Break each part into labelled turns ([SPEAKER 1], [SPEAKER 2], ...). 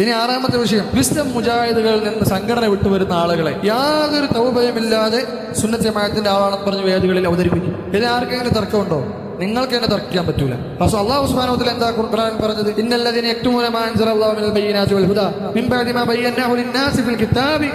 [SPEAKER 1] ഇനി ആറാമത്തെ വിഷയം. വിസ്ഡം മുജാഹിദുകളിൽ നിന്ന് സംഘടന വിട്ടുവരുന്ന ആളുകളെ യാതൊരു തൗഭയമില്ലാതെ സുന്നജമായത്തിന്റെ ആളാണെന്ന് പറഞ്ഞ് വേദികളിൽ അവതരിപ്പിക്കും. ഇനി ആർക്കെങ്കിലും തർക്കമുണ്ടോ? നിങ്ങൾക്ക് എന്നെ തർക്കിക്കാൻ പറ്റൂല. പക്ഷെ അള്ളാഹു വതആല എന്താ ഖുർആൻ പറഞ്ഞത്? ഇന്നല്ലദീന ഏറ്റവും വൽ ഫിൽ കിതാബി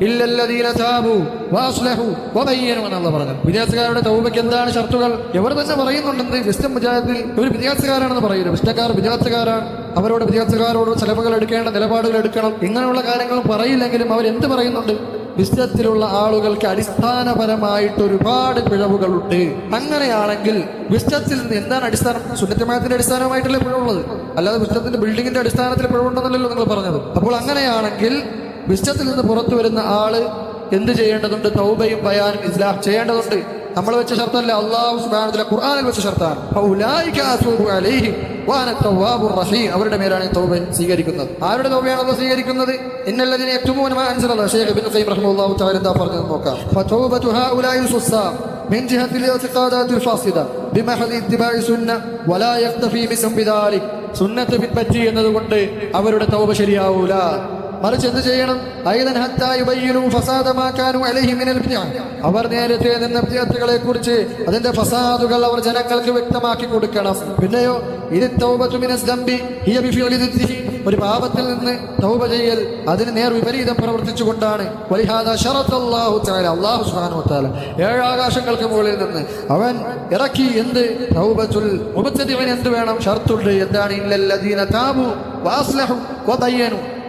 [SPEAKER 1] ലായിനൂൻ ഇല്ലല്ലദീന താബു വാസ്ലഹു വബയ്യനു എന്നുള്ള പറഞ്ഞു വിദേശക്കാരുടെ തൗബയ്ക്ക് എന്താണ് ഷർത്തുകൾ? എവർ തന്നെ പറയുന്നുണ്ടെന്ന് ക്രിസ്ത്യൻ മുജാഹിദിൽ ഒരു വിദേശക്കാരാണെന്ന് പറയുന്നു. വിസ്തക്കാർ വിദേശക്കാരാണ് അവരോട് വിദേശക്കാരോട് ചെലവുകൾ എടുക്കേണ്ട നിലപാടുകൾ എടുക്കണം. ഇങ്ങനെയുള്ള കാര്യങ്ങൾ പറയില്ലെങ്കിലും അവർ എന്ത് പറയുന്നുണ്ട്? വിസ്തത്തിലുള്ള ആളുകൾക്ക് അടിസ്ഥാനപരമായിട്ട് ഒരുപാട് പിഴവുകളുണ്ട്. അങ്ങനെയാണെങ്കിൽ വിസ്തത്തിൽ നിന്ന് എന്താണ് അടിസ്ഥാനം? സുന്നത്തമായത്തിന്റെ അടിസ്ഥാനമായിട്ടല്ലേ പിഴവുള്ളത്? അല്ലാതെ വിസ്തത്തിന്റെ ബിൽഡിങ്ങിന്റെ അടിസ്ഥാനത്തിൽ പിഴവുണ്ടെന്നല്ലോ നിങ്ങൾ പറഞ്ഞത്. അപ്പോൾ അങ്ങനെയാണെങ്കിൽ വിശ്വത്തിൽ നിന്ന് പുറത്തു വരുന്ന ആള് എന്ത് ചെയ്യേണ്ടതുണ്ട് തൗബയും ബയാനും ഇസ്ലാം ചെയ്യേണ്ടതുണ്ട് നമ്മൾ വെച്ച ഷർത്തല്ല അള്ളാഹു സുബ്ഹാനഹു ഖുർആനിൽ വെച്ച ഷർത്താണ് ഫൗലായിക അതൂബു അലൈഹിം വാന തവ്വാബുർ റഹീം അവരുടെ മേലാണ് ഈ തൗബ സ്വീകരിക്കുന്നത് ആരുടെ തൗബയാണ് അള്ളാഹ് സ്വീകരിക്കുന്നത് ഇന്നല്ലദീന യക്തുമൂന മാ അൻസലല്ലാഹു ശൈഖ് ഇബ്നു ഖയ്യിം റഹിമഹുല്ലാഹു തആല എന്താ പറഞ്ഞത് നോക്കാം ഫതൗബതു ഹൗലായി സുസ്സാം من جهة الاعتقادات الفاسدة بمحض اتباع سنة ولا يكتفي بسم بذلك സുന്നത്ത് പിൻപറ്റി എന്നതുകൊണ്ട് അവരുടെ തൗബ ശരിയാവൂല മറിച്ച് എന്ത് ചെയ്യണം. അവർ നേരത്തെ നിന്ന വിദ്യാർത്ഥികളെ കുറിച്ച് അതിന്റെ ഫസാദുകൾ അവർ ജനങ്ങൾക്ക് വ്യക്തമാക്കി കൊടുക്കണം. പിന്നെയോ. ഒരു പാപത്തിൽ നിന്ന് തൗബ ചെയ്യൽ അതിന് നേർ വിപരീതം പ്രവർത്തിച്ചുകൊണ്ടാണ്. വലിഹാദ ഏഴാകാശങ്ങൾക്ക് മുകളിൽ നിന്ന്. അവൻ ഇറക്കി എന്ത്? തൗബത്തുൽ എന്ത് വേണം? ഷർത്തുണ്ട്. എന്താണ്? താബു വാസ്ലഹു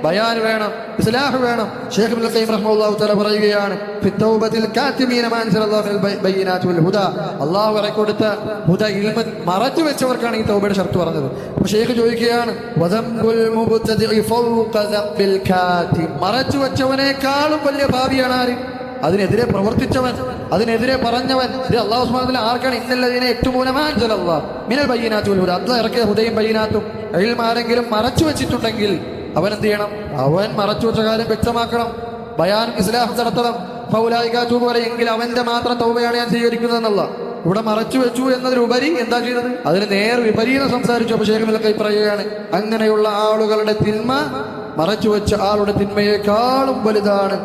[SPEAKER 1] ബയാൻ വേണം ഇസ്ലാഹ് വേണം. ഷേഖ് ഖയ്യിം റഹ്മത്തുള്ളാഹി തആല പറയുകയാണ് ഫിത്തൗബത്തിൽ കാത്തിമീന മാ അൻസലല്ലാഹു മിനൽ ബൈ- ബയ്യിനാത്തി വൽ ഹുദാ. അല്ലാഹു ഇറക്കി കൊടുത്ത ഹുദ ഇൽമ മറച്ചു വെച്ചവർക്കാണ് ഈ തൗബയുടെ ഷർത്ത് പറഞ്ഞത്. അപ്പോൾ ഷേഖ് ചോദിക്കുകയാണ് വദംബുൽ മുബ്തദിഇ ഫൗക ദബ്ബിൽ കാത്തിം. മറച്ചു വെച്ചവനേക്കാളും വലിയ ഭാവിയാണ് ആര്? അതിനെതിരെ പ്രവർത്തിച്ചവൻ അതിനെതിരെ പറഞ്ഞവൻ. ഇത് അള്ളാഹു സുബ്ഹാനഹു ആർക്കാണ്? ഇന്നല്ലതിനെ എട്ടുമൂലമാൻസലല്ലാ മിനൽ ബയ്യിനാത്തി വൽ ഹുദാ. അല്ലാഹ് ഇറക്കിയ ഹുദയും ബയ്യിനാത്തും ഇൽമ ആരെങ്കിലും മറച്ചു വെച്ചിട്ടുണ്ടെങ്കിൽ അവൻ എന്ത് ചെയ്യണം? അവൻ മറച്ചു വെച്ച കാര്യം വ്യക്തമാക്കണം. ബയാൻ ഇസ്ലാഹം നടത്തണം. ഫൗലായിക തൂബ് പറയും അവന്റെ മാത്രം തൗബയാണ് ഞാൻ സ്വീകരിക്കുന്നതെന്നുള്ള ഇവിടെ മറച്ചു വെച്ചു എന്നതിലുപരി എന്താ ചെയ്തത്? അതിന് നേർ വിപരീതം സംസാരിച്ചു. അഭിഷേകമിലൊക്കെ പറയുകയാണ് അങ്ങനെയുള്ള ആളുകളുടെ തിന്മ മറച്ചു വെച്ച ആളുടെ തിന്മയേക്കാളും വലുതാണ്.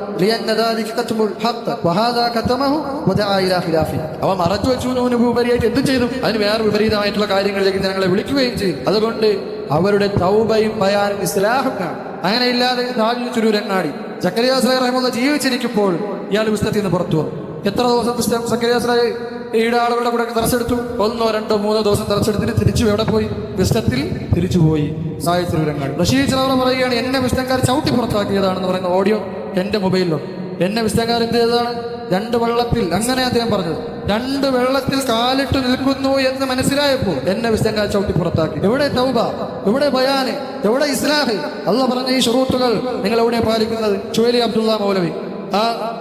[SPEAKER 1] അവ മറച്ചു വെച്ചു എന്നതിനുപരിയായിട്ട് എന്ത് ചെയ്തു? അതിന് വേറെ വിപരീതമായിട്ടുള്ള കാര്യങ്ങളിലേക്ക് ഞങ്ങളെ വിളിക്കുകയും ചെയ്തു. അതുകൊണ്ട് അവരുടെ തൗബയും ബയാനും ഇസ്ലാഹും കാണും അങ്ങനെ ഇല്ലാതെ താജു ചുരൂരങ്ങാടി ചക്കരിയാസ്ലായി റഹ്മുള്ള ജീവിച്ചിരിക്കുമ്പോൾ ഇയാൾ പുസ്തകത്തിൽ നിന്ന് പുറത്തു വന്നു. എത്ര ദിവസം സക്കരിയാസ്ലായി ഈടെ ആളുകളുടെ കൂടെ തെരച്ചെടുത്തു ഒന്നോ രണ്ടോ മൂന്നോ ദിവസം തെരച്ചെടുത്തിട്ട് തിരിച്ചു എവിടെ പോയി? വിഷ്ടത്തിൽ തിരിച്ചു പോയി. സാഹിത്യരങ്ങാടി റഷീദ് ചിലവർ പറയുകയാണ് എന്നെ വിഷ്ടക്കാർ ചവിട്ടി പുറത്താക്കിയതാണെന്ന് പറയുന്ന ഓഡിയോ എന്റെ മൊബൈലിലോ. എന്നെ വിഷ്ടക്കാർ എന്ത് ചെയ്തതാണ്? രണ്ട് വള്ളത്തിൽ അങ്ങനെ അദ്ദേഹം പറഞ്ഞത്. രണ്ട് വെള്ളത്തിൽ കാലിട്ട് നിൽക്കുന്നു എന്ന് മനസ്സിലായപ്പോൾ എന്നെ വിശങ്ക ചവിട്ടി പുറത്താക്കി. എവിടെ തൗബ? എവിടെ ബയാന്? എവിടെ ഇസ്ലാഹ്? അല്ല പറഞ്ഞ ഈ ഷുറൂത്തുകൾ നിങ്ങൾ എവിടെ പാലിക്കുന്നത്? ചുവേലി അബ്ദുള്ള മൗലവി. ആ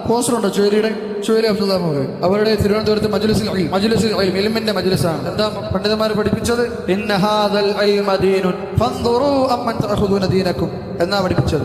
[SPEAKER 1] പോസ്റ്ററുണ്ടോ ചുവേലിയുടെ? ചുവേലി അബ്ദുള്ള മൗലവി. അവരുടെ തിരുവനന്തപുരത്ത് മജുലിസിൽ മജുലിസിൽ ഇൽമിന്റെ മജ്ലിസാണ്. എന്താ പണ്ഡിതന്മാർ പഠിപ്പിച്ചത്? എന്നാ പഠിപ്പിച്ചത്?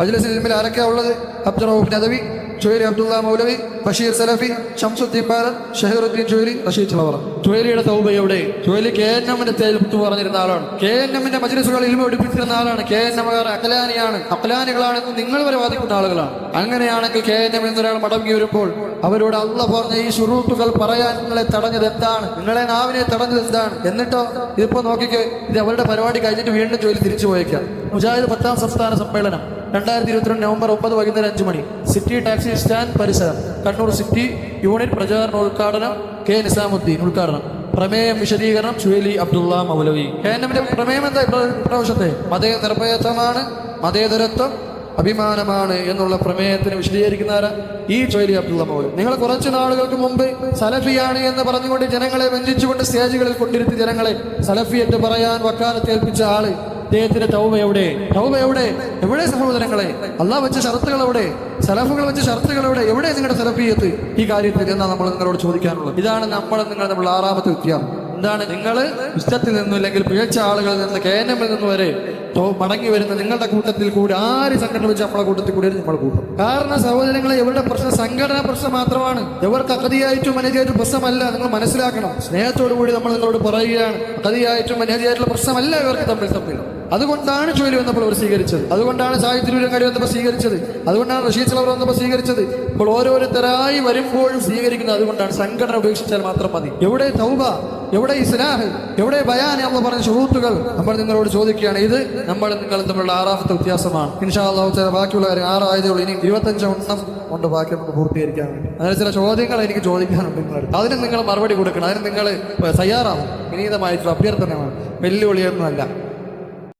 [SPEAKER 1] മജുലിസിൽ ആരൊക്കെയാ ഉള്ളത്? അബ്ദുറൌഫ് നദവി ചുവേലി അബ്ദുള്ള മൗലവി ബഷീർ സലഫി ഷംസുദ്ദീൻ പാലൻ ഷഹീറുദ്ദീൻ ചുവേലി റഷീദ് ചിളവറ ജുഹേലിയുടെ തൗബയോടെ ചുവേലി കെ എൻ എമ്മിന്റെ തേൽപ്പത്ത് പറഞ്ഞിരുന്ന ആളാണ്. കെ എൻ എമ്മിന്റെ മജ്ലിസുകൾ ഇൽമ പഠിപ്പിച്ചിരുന്ന ആളാണ്. K N എമ്മുകാർ അഖലാനിയാണ്. അഖലാനികളാണെന്ന് നിങ്ങൾ വരെ വാദിക്കുന്ന ആളുകളാണ്. അങ്ങനെയാണെങ്കിൽ കെ എൻ എം എന്നൊരാൾ മടങ്ങി വരുമ്പോൾ അവരോട് അള്ള പറഞ്ഞ ഈ ഷുറൂത്തുകൾ പറയാൻ നിങ്ങളെ തടഞ്ഞത് എന്താണ്? നിങ്ങളെ നാവിനെ തടഞ്ഞത് എന്താണ്? എന്നിട്ടോ ഇതിപ്പോ നോക്കിക്കേ ഇത് അവരുടെ പരിപാടി കഴിഞ്ഞിട്ട് വീണ്ടും ജോലി തിരിച്ചു പോയേക്കാം. മുജാഹിദ് പത്താം സംസ്ഥാന സമ്മേളനം. രണ്ടായിരത്തി ഇരുപത്തിരണ്ട് നവംബർ ഒമ്പത് വൈകുന്നേരം അഞ്ച് മണി. സിറ്റി ടാക്സി സ്റ്റാൻഡ് പരിസരം. കണ്ണൂർ സിറ്റി യൂണിറ്റ് പ്രചാരണ ഉദ്ഘാടനം കെ നിസാമുദ്ദീൻ ഉദ്ഘാടനം. പ്രമേയം വിശദീകരണം ചുവേലി അബ്ദുള്ള മൗലവി. കെ പ്രമേയം എന്താ പ്രാവശ്യത്തെ മതേ നിർഭയത്വമാണ് മതേതരത്വം അഭിമാനമാണ് എന്നുള്ള പ്രമേയത്തിന് വിശദീകരിക്കുന്ന ഈ ചൊയ്ലി അബ്ദുള്ള മൗലവി. നിങ്ങൾ കുറച്ച് നാളുകൾക്ക് മുമ്പ് സലഫിയാണ് എന്ന് പറഞ്ഞുകൊണ്ട് ജനങ്ങളെ വഞ്ചിച്ചുകൊണ്ട് സ്റ്റേജുകളിൽ കൊണ്ടിരുത്തി ജനങ്ങളെ സലഫി എന്ന് പറയാൻ വക്കാലത്തേൽപ്പിച്ച ആൾ അദ്ദേഹത്തിന്റെ തൗബ എവിടെ? തൗബ എവിടെ? എവിടെ സഹോദരങ്ങളെ? അള്ളാഹ് വെച്ച ഷർത്തുകൾ എവിടെ? സലഫുകൾ വെച്ച ഷർത്തുകൾ എവിടെ? എവിടെ നിങ്ങളുടെ സലഫിയത്ത്? ഈ കാര്യത്തിൽ എന്നാ നമ്മൾ നിങ്ങളോട് ചോദിക്കാനുള്ളത് ഇതാണ് നമ്മൾ നിങ്ങൾ നമ്മൾ ആറാമത്തെ വ്യത്യാസം. എന്താണ് നിങ്ങൾ ഇഷ്ടത്തിൽ നിന്നും അല്ലെങ്കിൽ പിഴച്ച ആളുകളിൽ നിന്ന് കേനമിൽ നിന്ന് വരെ മടങ്ങി വരുന്ന നിങ്ങളുടെ കൂട്ടത്തിൽ കൂടി ആര് സംഘടന വെച്ച് നമ്മളെ കൂട്ടത്തിൽ കൂടി നമ്മൾ കൂട്ടും. കാരണം സഹോദരങ്ങളെ ഇവരുടെ പ്രശ്നം സംഘടനാ പ്രശ്നം മാത്രമാണ്. ഇവർക്ക് അഗതിയായിട്ടും അനധിയായിട്ടും പ്രശ്നമല്ല നിങ്ങൾ മനസ്സിലാക്കണം. സ്നേഹത്തോടു കൂടി നമ്മൾ നിങ്ങളോട് പറയുകയാണ് അഗതിയായിട്ടും അനധിയായിട്ടുള്ള പ്രശ്നമല്ല ഇവർക്ക് തമ്മിൽ തമ്മിൽ. അതുകൊണ്ടാണ് ചുഴലി വന്നപ്പോൾ അവർ സ്വീകരിച്ചത്. അതുകൊണ്ടാണ് സാഹിത്യരൂരം കാര്യം വന്നപ്പോൾ സ്വീകരിച്ചത്. അതുകൊണ്ടാണ് റഷീദ് അവർ വന്നപ്പോൾ സ്വീകരിച്ചത്. ഇപ്പോൾ ഓരോരുത്തരായി വരുമ്പോഴും സ്വീകരിക്കുന്നത് അതുകൊണ്ടാണ് സംഘടന ഉപേക്ഷിച്ചാൽ മാത്രം മതി. എവിടെ തൗബ? എവിടെ ഇസ്ലാഹ് എവിടെ ബയാൻ? നമ്മൾ പറഞ്ഞ ഷുറൂത്തുകൾ നമ്മൾ നിങ്ങളോട് ചോദിക്കുകയാണ്. ഇത് നമ്മൾ നിങ്ങൾ തമ്മിലുള്ള ആറാമത്തെ വ്യത്യാസമാണ്. ഇൻഷാ അള്ളാഹു ബാക്കിയുള്ള കാര്യം ആറായതുള്ളൂ ഇനി ഇരുപത്തഞ്ചെണ്ണം കൊണ്ട് ബാക്കി നമുക്ക് പൂർത്തീകരിക്കാൻ അങ്ങനെ ചില ചോദ്യങ്ങൾ എനിക്ക് ചോദിക്കാനുണ്ട് നിങ്ങളടുത്ത് അതിന് നിങ്ങൾ മറുപടി കൊടുക്കണം. അതിന് നിങ്ങൾ തയ്യാറാവും. വിനീതമായിട്ടുള്ള അഭ്യർത്ഥനമാണ് വെല്ലുവിളിയൊന്നുമല്ല.